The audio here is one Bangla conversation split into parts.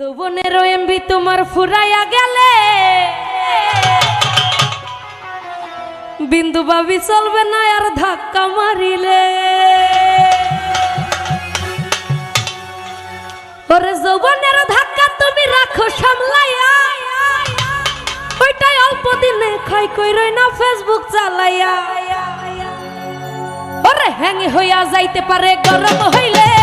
যৌবনের তোমার ফুরাইয়া গেলে। বিন্দু বাবি চলবে না আর ধাক্কা মারিলে। ওরে যৌবনের ধাক্কা তুমি রাখো সামলাইয়া। ওইটাই অল্প খাই না ফেসবুক চালাইয়া। ওরে হ্যাঙ্গি হইয়া যাইতে পারে, গরম হইলে।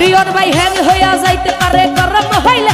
রিয়ন ভাই হ্যাং হইয়া যাইতে পারে গরম হইলে